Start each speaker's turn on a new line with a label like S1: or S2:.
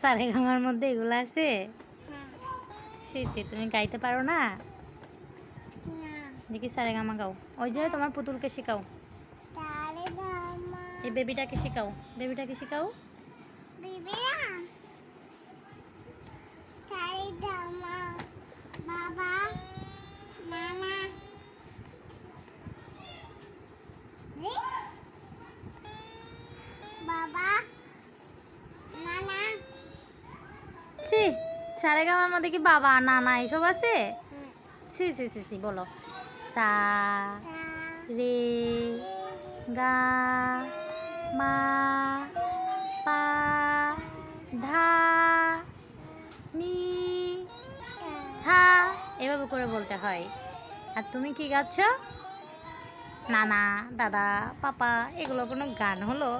S1: সারে গামার মধ্যে এগুলো আছে? সে সে তুমি গাইতে পারো না? দেখি সারে গামা গাও। ওই যে তোমার পুতুলকে শেখাও। এই বেবিটাকে শেখাও। বেবিটাকে শেখাও।
S2: বিবিরা? বাবা? মামা? বাবা নানা
S1: ছি সারে গামার মধ্যে কি বাবা নানা এসব আছে? ছি সি ছি ছি, বলো। সা, রে, গা, মা, পা, ধা, নি, সা, এভাবে করে বলতে হয়। আর তুমি কি গাচ্ছ? নানা দাদা, পাপা, এগুলো কোনো গান হলো?